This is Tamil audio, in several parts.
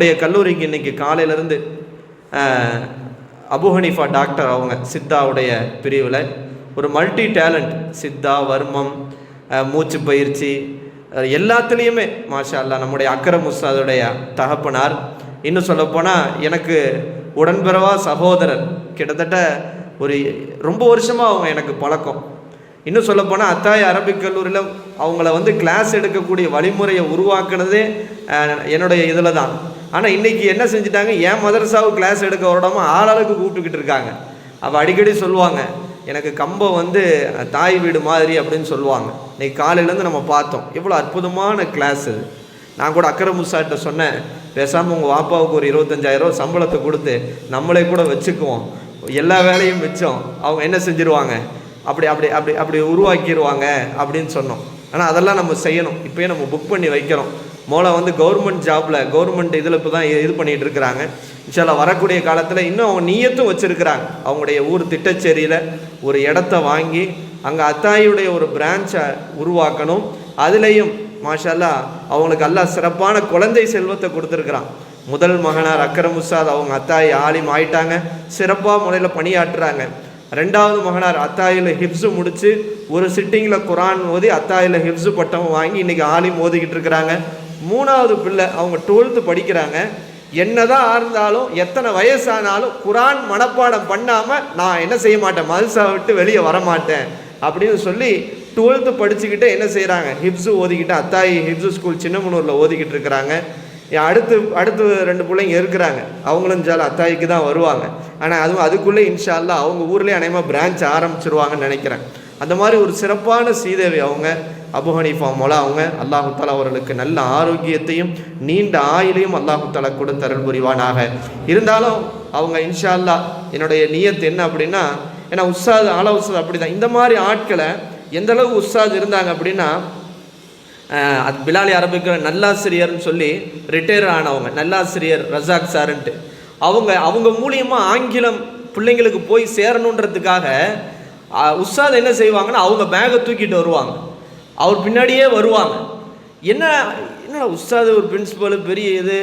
நம்முடைய கல்லூரிக்கு இன்றைக்கி காலையிலேருந்து அபுஹனிஃபா டாக்டர் அவங்க சித்தாவுடைய பிரிவில் ஒரு மல்டி டேலண்ட் சித்தா வர்மம் மூச்சு பயிற்சி எல்லாத்துலேயுமே மாஷா அல்லாஹ் நம்முடைய அக்கரம் உஸ்தாதுடைய தகப்பனார். இன்னும் சொல்லப்போனால் எனக்கு உடன்பிறவா சகோதரர் கிட்டத்தட்ட ஒரு ரொம்ப வருஷமாக அவங்க எனக்கு பழக்கம். இன்னும் சொல்லப்போனால் அத்தாய் அரபிக் கல்லூரியில் அவங்கள வந்து கிளாஸ் எடுக்கக்கூடிய வழிமுறையை உருவாக்குனதே என்னுடைய இதில் தான் ஆனால் இன்றைக்கி என்ன செஞ்சுட்டாங்க? ஏன் மதரசாவுக்கு கிளாஸ் எடுக்க விடாம ஆளாளுக்கு கூப்பிட்டுக்கிட்டு இருக்காங்க. அவள் அடிக்கடி சொல்லுவாங்க எனக்கு கம்பம் வந்து தாய் வீடு மாதிரி அப்படின்னு சொல்லுவாங்க. இன்னைக்கு காலையிலேருந்து நம்ம பார்த்தோம். எவ்வளோ அற்புதமான கிளாஸ் அது நான் கூட அக்கரம் முசாட்ட சொன்னேன் பேசாமல் உங்கள் வாப்பாவுக்கு ஒரு இருபத்தஞ்சாயிரம் சம்பளத்தை கொடுத்து நம்மளே கூட வச்சுக்குவோம். எல்லா வேலையும் மிச்சம். அவங்க என்ன செஞ்சுருவாங்க? அப்படி அப்படி அப்படி அப்படி உருவாக்கிடுவாங்க அப்படின்னு சொன்னோம். ஆனால் அதெல்லாம் நம்ம செய்யணும். இப்போயே நம்ம புக் பண்ணி வைக்கிறோம். மோளை வந்து கவர்மெண்ட் ஜாப்பில் கவர்மெண்ட் இதில் இப்போ தான் இது பண்ணிகிட்டு இருக்கிறாங்க. இன்ஷால்லா வரக்கூடிய காலத்தில் இன்னும் அவங்க நீயத்தும் வச்சுருக்கிறாங்க. அவங்களுடைய ஊர் திட்டச்சேரியில் ஒரு இடத்த வாங்கி அங்கே அத்தாயுடைய ஒரு பிரான்ச்சை உருவாக்கணும். அதுலேயும் மாஷல்லா அவங்களுக்கு எல்லாம் சிறப்பான குழந்தை செல்வத்தை கொடுத்துருக்குறான். முதல் மகனார் அக்கரம் உஸ்தாத் அவங்க அத்தாய் ஆலிம் ஆயிட்டாங்க. சிறப்பாக முறையில் பணியாற்றுறாங்க. ரெண்டாவது மகனார் அத்தாயில் ஹிப்ஸு முடித்து ஒரு சிட்டிங்கில் குரான் ஓதி அத்தாயில் ஹிப்ஸு பட்டம் வாங்கி இன்றைக்கி ஆலிம் ஓதிக்கிட்டு இருக்கிறாங்க. மூணாவது பிள்ளை அவங்க டுவெல்த்து படிக்கிறாங்க. என்னதான் இருந்தாலும் எத்தனை வயசானாலும் குரான் மனப்பாடம் பண்ணாமல் நான் என்ன செய்ய மாட்டேன்? மதுசா விட்டு வெளியே வரமாட்டேன் அப்படின்னு சொல்லி டுவெல்த்து படிச்சுக்கிட்டே என்ன செய்கிறாங்க ஹிப்ஸு ஓதிக்கிட்டு அத்தாயி ஹிப்ஸு ஸ்கூல் சின்னமனூரில் ஓதிக்கிட்டு இருக்கிறாங்க. அடுத்து அடுத்து ரெண்டு பிள்ளைங்க இருக்கிறாங்க. அவங்களும் ஜால அத்தாய்க்கு தான் வருவாங்க. ஆனால் அதுவும் அதுக்குள்ளே இன்ஷால்லா அவங்க ஊர்லேயே அநேகமாக பிரான்ச் ஆரம்பிச்சிருவாங்கன்னு நினைக்கிறேன். அந்த மாதிரி ஒரு சிறப்பான சீதேவி அவங்க. அபுஹனிஃபா மொலா அவங்க அல்லாஹு தாலா அவர்களுக்கு நல்ல ஆரோக்கியத்தையும் நீண்ட ஆயிலையும் அல்லாஹு தாலா கொடுத்து அருள் புரிவானாக. இருந்தாலும் அவங்க இன்ஷா அல்லாஹ் என்னுடைய நியத்து என்ன அப்படின்னா ஏன்னா உஸ்தாது ஆலா உஸ்தாது அப்படி தான் இந்த மாதிரி ஆட்களை எந்தளவு உஸ்தாது இருந்தாங்க அப்படின்னா அது பிலாலி அரபிக்கிற நல்லாசிரியர்னு சொல்லி ரிட்டையர் ஆனவங்க நல்லாசிரியர் ரசாக் சாருன்ட்டு. அவங்க அவங்க மூலியமாக ஆங்கிலம் பிள்ளைங்களுக்கு போய் சேரணுன்றதுக்காக உஸ்தாத் என்ன செய்வாங்கன்னா அவங்க பேகை தூக்கிட்டு வருவாங்க. அவர் பின்னாடியே வருவாங்க. என்ன என்ன உஸ்தாது ஒரு பிரின்சிபல் பெரிய இது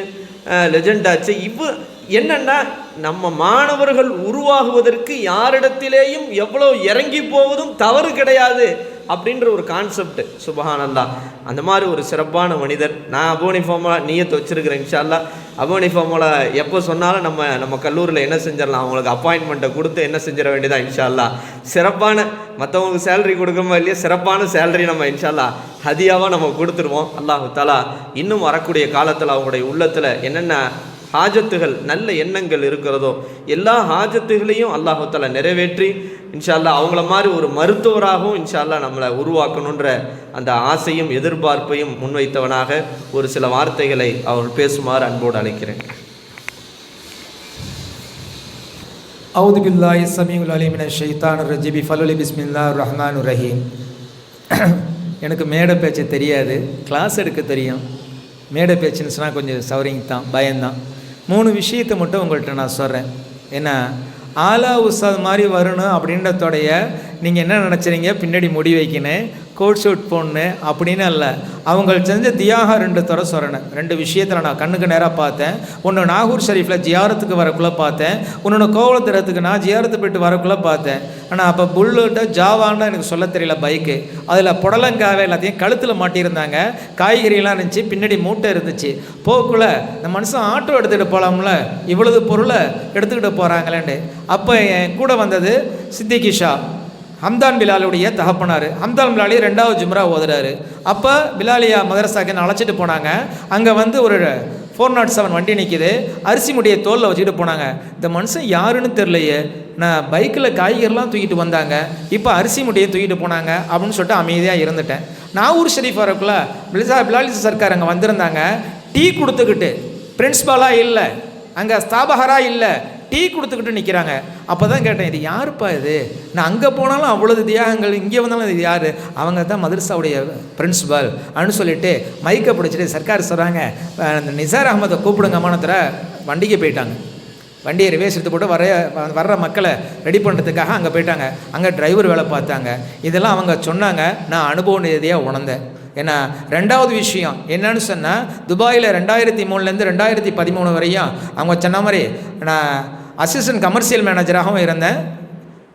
லெஜெண்டாச்சு ஆச்சு? இவ என்னன்னா நம்ம மாணவர்கள் உருவாகுவதற்கு யாரிடத்திலேயும் எவ்வளோ இறங்கி போவதும் தவறு கிடையாது அப்படின்ற ஒரு கான்செப்ட் சுபஹானந்தா அந்த மாதிரி ஒரு சிறப்பான மனிதர். நான் அபோனிஃபார்மாக ஃபார்முலா நீயத்தை வச்சிருக்கிறேன் இன்ஷால்லா அபோனி ஃபார்முலா எப்போ சொன்னாலும் நம்ம நம்ம கல்லூரியில் என்ன செஞ்சிடலாம்? அவங்களுக்கு அப்பாயின்மெண்ட்டை கொடுத்து என்ன செஞ்சிட வேண்டியதா இன்ஷால்லா. சிறப்பான மற்றவங்களுக்கு சேலரி கொடுக்கணுமோ இல்லையா? சிறப்பான சேலரி நம்ம இன்ஷால்லா ஹதியாவாக நம்ம கொடுத்துருவோம். அல்லாஹு தாலா இன்னும் வரக்கூடிய காலத்தில் அவங்களுடைய உள்ளத்தில் என்னென்ன ஹாஜத்துகள் நல்ல எண்ணங்கள் இருக்கிறதோ எல்லா ஹாஜத்துகளையும் அல்லாஹு நிறைவேற்றி இன்ஷா அல்லாஹ் அவங்கள மாதிரி ஒரு மருத்துவராகவும் இன்ஷா நம்மளை உருவாக்கணுன்ற அந்த ஆசையும் எதிர்பார்ப்பையும் முன்வைத்தவனாக ஒரு சில வார்த்தைகளை அவர் பேசுமாறு அன்போடு அழைக்கிறேன். அவுது العليم من الشيطان الرجيم فلولي بسم الله الرحمن الرحيم எனக்கு மேடை பேச்சு தெரியாது கிளாஸ் எடுக்க தெரியும். மேடை பேச்சுன்னு சொன்னால் கொஞ்சம் சௌரிங் தான் பயம்தான். மூணு விஷயத்தை மட்டும் உங்கள்கிட்ட நான் சொல்கிறேன் ஏன்னா ஆலா உஸ்தாத் மாதிரி வரணும் அப்படின்றதோடைய நீங்கள் என்ன நினச்சிறீங்க பின்னாடி முடி வைக்கணும். கோட் ஷூட் போடணும் அப்படின்னு அல்ல. அவங்க செஞ்ச தியாகம் ரெண்டு தர சொல்கிறேன் ரெண்டு விஷயத்தில் நான் கண்ணுக்கு நேராக பார்த்தேன். ஒன்று நாகூர் ஷரீஃபில் ஜியாரத்துக்கு வரக்குள்ளே பார்த்தேன். இன்னொன்று கோவலத்திரத்துக்கு நான் ஜியாரத்து போயிட்டு வரக்குள்ளே பார்த்தேன். ஆனால் அப்போ புல்லுட்ட ஜாவான்னு எனக்கு சொல்ல தெரியல பைக்கு. அதில் புடலங்காவை எல்லாத்தையும் கழுத்தில் மாட்டியிருந்தாங்க. காய்கறிலாம் இருந்துச்சு பின்னாடி மூட்டை இருந்துச்சு. போக்குள்ள இந்த மனுஷன் ஆட்டோ எடுத்துகிட்டு போகலாம்ல இவ்வளவு பொருளை எடுத்துக்கிட்டு போகிறாங்களேன்னு அப்போ என் கூட வந்தது சித்திகிஷா. ஹம்தான் பிலாலுடைய தகப்பனார். ஹம்தான் பிலாலி ரெண்டாவது ஜும்ரா ஓதுறாரு. அப்போ பிலாலியா மதரசாக்கு அழைச்சிட்டு போனாங்க. அங்கே வந்து ஒரு ஃபோர் நாட் செவன் வண்டி நிற்கிது அரிசி முடியை தோலில் வச்சுக்கிட்டு போனாங்க. இந்த மனுஷன் யாருன்னு தெரிலையே நான் பைக்கில் காய்கறிலாம் தூக்கிட்டு வந்தாங்க. இப்போ அரிசி முடியை தூக்கிட்டு போனாங்க அப்படின்னு சொல்லிட்டு அமைதியாக இருந்துட்டேன். நாகூர் ஷெரீஃப் வரக்குள்ள பிலிசா பிலாலி சர்க்கார் அங்கே வந்திருந்தாங்க. டீ கொடுத்துக்கிட்டு பிரின்ஸ்பாலாக இல்லை. அங்கே ஸ்தாபகராக இல்லை. டீ கொடுத்துக்கிட்டு நிற்கிறாங்க அப்போ தான் கேட்டேன் இது யாருப்பா இது? நான் அங்கே போனாலும் அவ்வளோ தியாகங்கள் இங்கே வந்தாலும் இது யார்? அவங்க தான் மதரசாவுடைய பிரின்ஸிபல் அப்படின்னு சொல்லிட்டு மைக்கை பிடிச்சிட்டு சர்க்கார் சொல்கிறாங்க அந்த நிசார் அகமதை கூப்பிடுங்க மானத்தில் வண்டிக்கு போயிட்டாங்க. வண்டியை ரிவேஸ் எடுத்து போட்டு வர வர்ற மக்களை ரெடி பண்ணுறதுக்காக அங்கே போயிட்டாங்க. அங்கே டிரைவர் வேலை பார்த்தாங்க. இதெல்லாம் அவங்க சொன்னாங்க. நான் அனுபவ ரீதியாக உணர்ந்தேன். ஏன்னா ரெண்டாவது விஷயம் என்னன்னு சொன்னால் துபாயில் ரெண்டாயிரத்தி மூணுலேருந்து ரெண்டாயிரத்தி பதிமூணு வரையும் அவங்க சொன்ன மாதிரி நான் அசிஸ்டன்ட் கமர்ஷியல் மேனேஜராகவும் இருந்தேன்.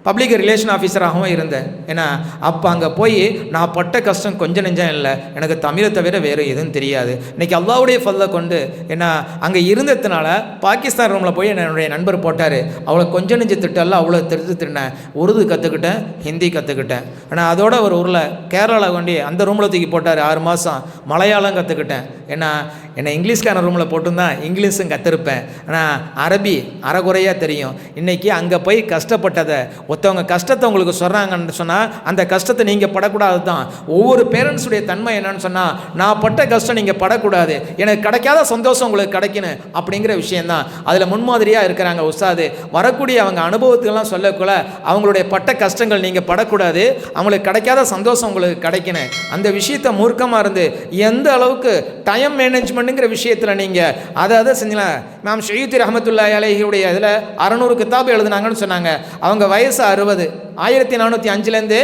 பப்ளிக் ரிலேஷன் ஆஃபீஸராகவும் இருந்தேன். ஏன்னா அப்போ அங்கே போய் நான் பட்ட கஷ்டம் கொஞ்சம் நெஞ்சம் இல்லை. எனக்கு தமிழை தவிர வேறு எதுவும் தெரியாது. இன்றைக்கி அல்லாவுடைய ஃபல்லை கொண்டு ஏன்னா அங்கே இருந்ததுனால பாகிஸ்தான் ரூமில் போய் என்னுடைய நண்பர் போட்டார். அவ்வளோ கொஞ்சம் நெஞ்ச திட்டம்ல அவ்வளோ திருத்து திட்டினேன். உருது கற்றுக்கிட்டேன் ஹிந்தி கற்றுக்கிட்டேன் ஆனால் அதோட ஒரு ஊரில் கேரளாவில் கொண்டு அந்த ரூமில் தூக்கி போட்டார் ஆறு மாதம் மலையாளம் கற்றுக்கிட்டேன் ஏன்னா என்னை இங்கிலீஷ்கான ரூமில் போட்டுருந்தான் இங்கிலீஷும் கற்றுருப்பேன் ஆனால் அரபி அறகுறையாக தெரியும். இன்றைக்கி அங்கே போய் கஷ்டப்பட்டதை ஒருத்தவங்க கஷ்டத்தை உங்களுக்கு சொல்கிறாங்கன்னு சொன்னால் அந்த கஷ்டத்தை நீங்கள் படக்கூடாது தான் ஒவ்வொரு பேரண்ட்ஸுடைய தன்மை என்னன்னு சொன்னால் நான் பட்ட கஷ்டம் நீங்கள் படக்கூடாது. எனக்கு கிடைக்காத சந்தோஷம் உங்களுக்கு கிடைக்கணும் அப்படிங்கிற விஷயந்தான் அதில் முன்மாதிரியாக இருக்கிறாங்க உஸ்தாது. வரக்கூடிய அவங்க அனுபவத்துக்கெல்லாம் சொல்லக்குள்ள அவங்களுடைய பட்ட கஷ்டங்கள் நீங்கள் படக்கூடாது. அவங்களுக்கு கிடைக்காத சந்தோஷம் உங்களுக்கு கிடைக்கணும். அந்த விஷயத்தை மூர்க்கமாக இருந்து எந்த அளவுக்கு டைம் மேனேஜ்மெண்ட்டுங்கிற விஷயத்தில் நீங்கள் அதை அதை செஞ்சலாம் மேம் ஷெய்யுத்தி ரஹமத்துல்லா அலைஹியுடைய இதில் அறநூறு கித்தாப் எழுதுனாங்கன்னு சொன்னாங்க. அவங்க வயசு அறுபது. ஆயிரத்தி நானூற்றி அஞ்சுலேருந்து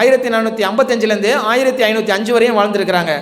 ஆயிரத்தி நானூற்றி ஐம்பத்தஞ்சுலேருந்து ஆயிரத்தி ஐநூற்றி அஞ்சு வரையும் வாழ்ந்துருக்கிறாங்க.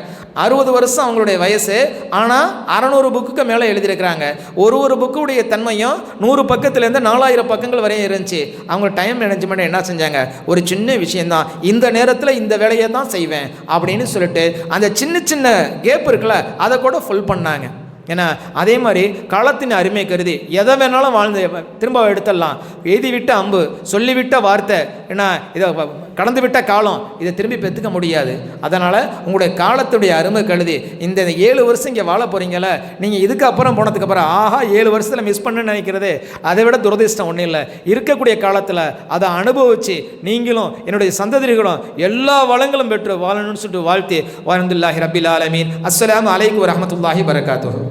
அறுபது வருஷம் அவங்களுடைய வயசு ஆனால் அறநூறு புக்குக்கு மேலே எழுதியிருக்கிறாங்க. ஒரு ஒரு புக்குடைய தன்மையும் நூறு பக்கத்துலேருந்து நாலாயிரம் பக்கங்கள் வரையும் இருந்துச்சு. அவங்க டைம் மேனேஜ்மெண்ட் என்ன செஞ்சாங்க? ஒரு சின்ன விஷயந்தான் இந்த நேரத்தில் இந்த வேலையை தான் செய்வேன் அப்படின்னு சொல்லிட்டு அந்த சின்ன சின்ன கேப் இருக்குல்ல அதை கூட ஃபுல் பண்ணாங்க. ஏன்னா அதே மாதிரி காலத்தின் அருமை கருதி எதை வேணாலும் வாழ்ந்து திரும்ப எடுத்துடலாம். எழுதிவிட்ட அம்பு சொல்லிவிட்ட வார்த்தை ஏன்னா இதை கடந்துவிட்ட கடந்து விட்ட காலம். இதை திரும்பி பெற்றுக்க முடியாது. அதனால் உங்களுடைய காலத்துடைய அருமை கழுதி இந்த ஏழு வருஷம் இங்கே வாழ போகிறீங்கள நீங்கள் இதுக்கப்புறம் போனதுக்கப்புறம் ஆஹா ஏழு வருஷத்தில் மிஸ் பண்ணு நினைக்கிறது அதை விட துரதிர்ஷ்டம் ஒன்றும் இல்லை. இருக்கக்கூடிய காலத்தில் அதை அனுபவித்து நீங்களும் என்னுடைய சந்ததிகளும் எல்லா வளங்களும் பெற்று வாழணும்னு சொல்லிட்டு வாழ்த்தி வாழ்ந்துல்லாஹி ரபில் ஆலமீன். அஸ்லாம் அலைக்கு வரமத்துல்லாஹி வரகாத்துஹு